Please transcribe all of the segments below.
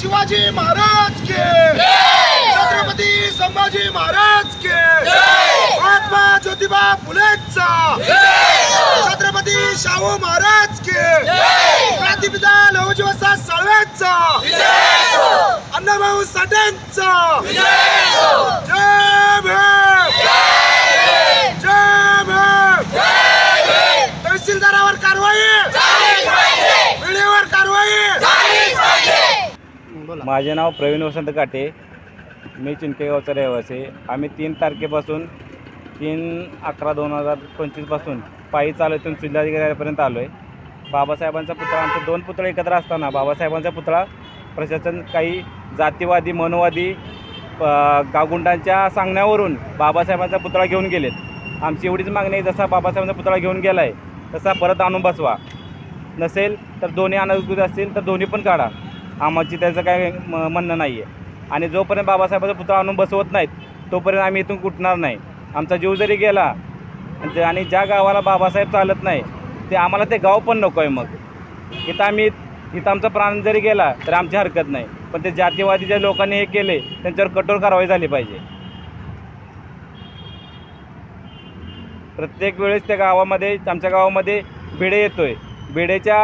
संभाजी महाराज के। छत्रपती संभाजी महाराज के। महात्मा ज्योतिबा फुलेंचा। छत्रपती शाहू महाराज के। क्रांतीपिता लहुजी वसा साळवेंचा अण्णाभाऊ साठेंचा जय भीम जय भीम तहसीलदारावर कारवाई वेळेवर कारवाई माझे नाव प्रवीण वसंत काटे. मी चिंतेगावचा रहिवासी. आम्ही तीन तारखेपासून तीन अकरा दोन हजार पंचवीसपासून पायी चालवतून जिल्हाधिकाऱ्यापर्यंत आलो आहे बाबासाहेबांचा पुतळा आमचे दोन पुतळे एकत्र असताना बाबासाहेबांचा पुतळा प्रशासन काही जातीवादी मनोवादी गावगुंडांच्या सांगण्यावरून बाबासाहेबांचा पुतळा घेऊन गेलेत. आमची एवढीच मागणी आहे जसा बाबासाहेबांचा पुतळा घेऊन गेला आहे तसा परत आणून बसवा. नसेल तर दोन्ही अनधिकृत असतील तर दोन्ही पण काढा. आम्हाची त्याचं काय म- म्हणणं नाही आहे आणि जोपर्यंत बाबासाहेबाचा पुतळा आणून बसवत नाहीत तोपर्यंत आम्ही इथून कुठणार नाही. आमचा जीव जरी गेला आणि ते- आणि ज्या गावाला बाबासाहेब चालत नाही ते आम्हाला ते गाव पण नको आहे मग. इथं आम्ही इथं आमचा प्राण जरी गेला तर आमची हरकत नाही. पण ते जातीवादी ज्या लोकांनी हे केले त्यांच्यावर कठोर कारवाई झाली पाहिजे. प्रत्येक वेळेस त्या गावामध्ये आमच्या गावामध्ये बेडे येतोय. भिडेच्या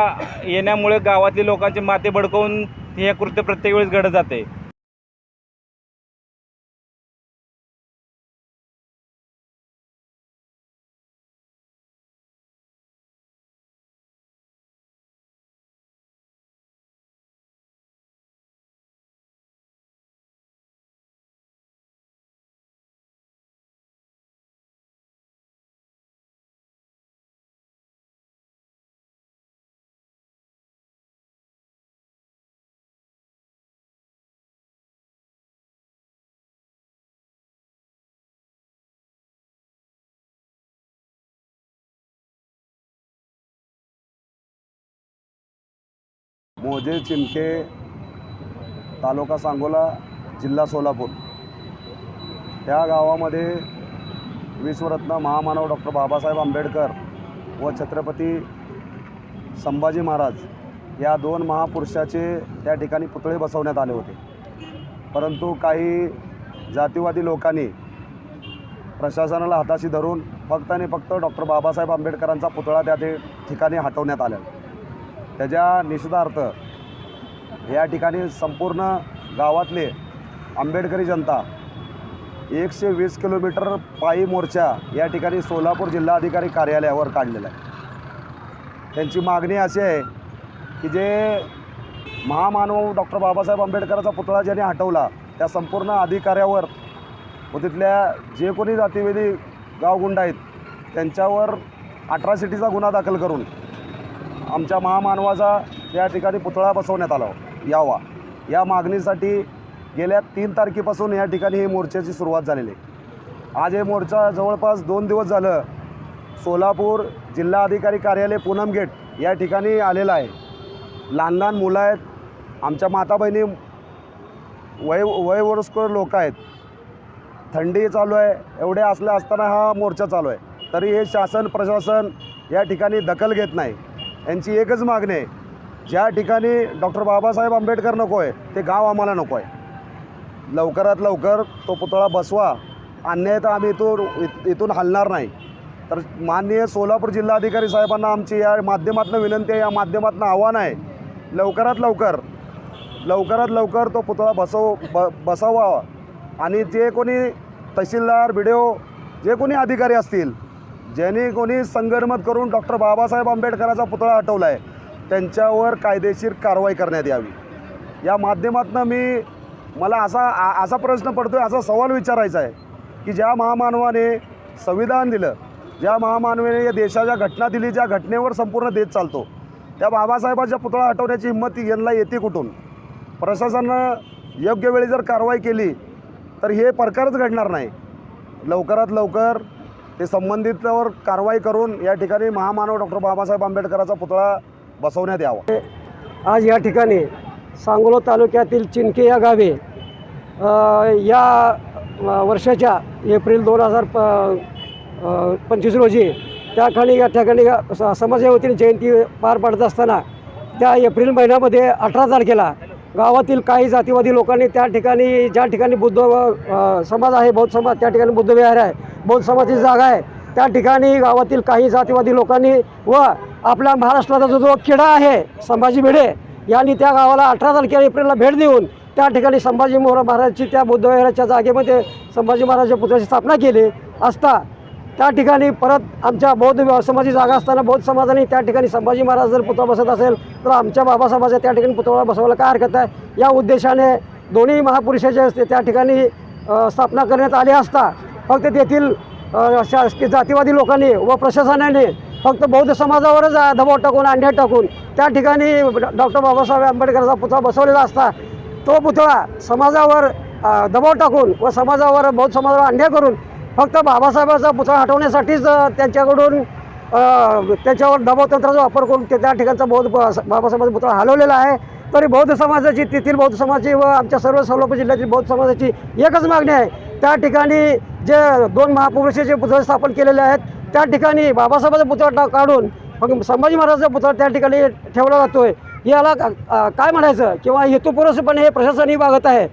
येण्यामुळे गावातली लोकांचे माते भडकवून हे कृत्य प्रत्येक वेळेस घडत जाते. मोजे चिमके तालुका सांगोला जिल्हा सोलापूर. त्या गावामध्ये विश्वरत्न महामानव डॉक्टर बाबासाहेब आंबेडकर व छत्रपती संभाजी महाराज या दोन महापुरुषाचे त्या ठिकाणी पुतळे बसवण्यात आले होते. परंतु काही जातीवादी लोकांनी प्रशासनाला हाताशी धरून फक्त आणि फक्त डॉक्टर बाबासाहेब आंबेडकरांचा पुतळा त्या ते ठिकाणी हटवण्यात आला त्याच्या निषेधार्थ या ठिकाणी संपूर्ण गावातले आंबेडकरी जनता एकशे वीस किलोमीटर पायी मोर्चा या ठिकाणी सोलापूर जिल्हाधिकारी कार्यालयावर काढलेला आहे. त्यांची मागणी अशी आहे की जे महामानव डॉक्टर बाबासाहेब आंबेडकरांचा पुतळा ज्यांनी हटवला त्या संपूर्ण अधिकाऱ्यावर व तिथल्या जे कोणी जातीवेदी गावगुंड आहेत त्यांच्यावर अट्रॉसिटीचा गुन्हा दाखल करून आमच्या महामानवाचा या ठिकाणी पुतळा बसवण्यात आला. यावा. या मागणीसाठी गेल्या तीन तारखेपासून या ठिकाणी हे मोर्चाची सुरुवात झालेली आहे. आज हे मोर्चा जवळपास दोन दिवस झालं सोलापूर जिल्हाधिकारी कार्यालय पूनम गेट या ठिकाणी आलेला आहे. लहान लहान मुलं आहेत. आमच्या माता बहिणी वय वयवयस्कर लोक आहेत. थंडी चालू आहे. एवढे असल्या असताना हा मोर्चा चालू आहे. तरी हे शासन प्रशासन या ठिकाणी दखल घेत नाही. यांची एकच मागणी आहे. ज्या ठिकाणी डॉक्टर बाबासाहेब आंबेडकर नको आहे ते गाव आम्हाला नको आहे लवकरात लवकर तो पुतळा बसवा. अन्याय तर आम्ही इथून इथून हलणार नाही. तर माननीय सोलापूर जिल्हाधिकारी साहेबांना आमची या माध्यमातून विनंती आहे या माध्यमातून आव्हान आहे. लवकरात लवकर लवकरात लवकर तो पुतळा बसव ब बसवा. आणि जे कोणी तहसीलदार बी जे कोणी अधिकारी असतील ज्यांनी कोणी संगनमत करून डॉक्टर बाबासाहेब आंबेडकरांचा पुतळा हटवला आहे त्यांच्यावर कायदेशीर कारवाई करण्यात यावी. या माध्यमातून मी मला असा आ- असा प्रश्न पडतो आहे असा सवाल विचारायचा आहे की ज्या महामानवाने संविधान दिलं ज्या महामानवाने या देशाच्या घटना दिली ज्या घटनेवर संपूर्ण देश चालतो त्या बाबासाहेबांच्या पुतळा हटवण्याची हिंमत यांना येते कुठून? प्रशासनानं योग्य वेळी जर कारवाई केली तर हे प्रकारच घडणार नाही. लवकरात लवकर ते संबंधितवर कारवाई करून या ठिकाणी महामानव डॉक्टर बाबासाहेब आंबेडकरांचा पुतळा बसवण्यात यावा. आज या ठिकाणी सांगोला तालुक्यातील चिनके या गावी या वर्षाच्या एप्रिल दोन हजार प पंचवीस रोजी त्या ठिकाणी या ठिकाणी स- जयंती पार पाडत असताना त्या एप्रिल महिन्यामध्ये अठरा तारखेला गावातील काही जातीवादी लोकांनी त्या ठिकाणी ज्या ठिकाणी बुद्ध समाज आहे बौद्ध समाज त्या ठिकाणी बुद्ध विहार आहे बौद्ध समाजाची जागा आहे त्या ठिकाणी गावातील काही जातीवादी लोकांनी व आपल्या महाराष्ट्राचा जो जो खेडा आहे संभाजी भिडे यांनी त्या गावाला अठरा तारखेला एप्रिलला भेट देऊन त्या ठिकाणी संभाजी मोहरा महाराजची त्या बुद्धविहाराच्या जागेमध्ये संभाजी महाराजच्या पुतळ्याची स्थापना केली. असता त्या ठिकाणी परत आमच्या बौद्ध समाजी समाजाची जागा असताना बौद्ध समाजाने त्या ठिकाणी संभाजी महाराज जर पुतळा बसत असेल तर आमच्या बाबासाहेबाच्या त्या ठिकाणी पुतळा बसवायला काय हरकत आहे? या उद्देशाने दोन्ही महापुरुषाचे असते त्या ठिकाणी स्थापना करण्यात आली असता फक्त तेथील शासकीय जातीवादी लोकांनी व प्रशासनाने फक्त बौद्ध समाजावरच दबाव टाकून अंड्या टाकून त्या ठिकाणी डॉक्टर बाबासाहेब आंबेडकरचा पुतळा बसवलेला असता. तो पुतळा समाजावर दबाव टाकून व समाजावर बौद्ध समाजावर अंड्या करून फक्त बाबासाहेबांचा पुतळा हटवण्यासाठीच त्यांच्याकडून त्याच्यावर दबावतंत्राचा वापर करून ते त्या ठिकाणचा बौद्ध बाबासाहेबांचा पुतळा हलवलेला आहे. तरी बौद्ध समाजाची तेथील बौद्ध समाजाची व आमच्या सर्व सोलापूर जिल्ह्यातील बौद्ध समाजाची एकच मागणी आहे. त्या ठिकाणी जे दोन महापुरुषाचे पुतळे स्थापन केलेले आहेत त्या ठिकाणी बाबासाहेबांचा पुतळा काढून मग संभाजी महाराजांचा पुतळा त्या ठिकाणी ठेवला जातोय. याला काय म्हणायचं? किंवा हेतुपुरस्पणे हे प्रशासनही वागत आहे.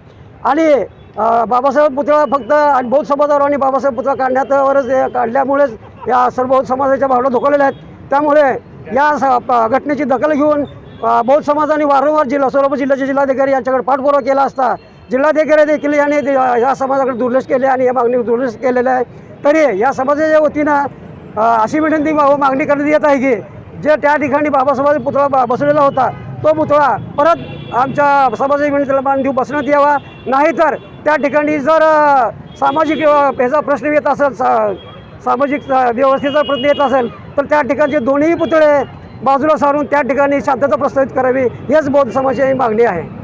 आणि बाबासाहेब पुतळा फक्त आणि बौद्ध समाजावर आणि बाबासाहेब पुतळा काढण्यातवरच काढल्यामुळेच या सर्व बौद्ध समाजाच्या भावना धोकवलेल्या आहेत. त्यामुळे या स- प- घटनेची दखल घेऊन बौद्ध समाजाने वारंवार जिल्हा सोलापूर जिल्ह्याचे जिल्हाधिकारी यांच्याकडे पाठपुरावा केला असता जिल्हाधिकारी देखील याने या समाजाकडे दुर्लक्ष केले आणि या मागणी दुर्लक्ष केलेलं आहे. तरी या समाजाच्या वतीनं अशी विनंती मागणी करण्यात येत आहे की जे त्या ठिकाणी बाबासाहेब पुतळा बसलेला होता तो पुतळा परत आमच्या समाजाच्या विनंतीला मान देऊ बसण्यात यावा. नाहीतर त्या ठिकाणी जर सामाजिक ह्याचा प्रश्न येत असेल सा सामाजिक व्यवस्थेचा प्रश्न येत असेल तर त्या ठिकाणचे दोन्ही पुतळे बाजूला सारून त्या ठिकाणी शांतता प्रस्थापित करावी हेच बौद्ध समाजाची मागणी आहे.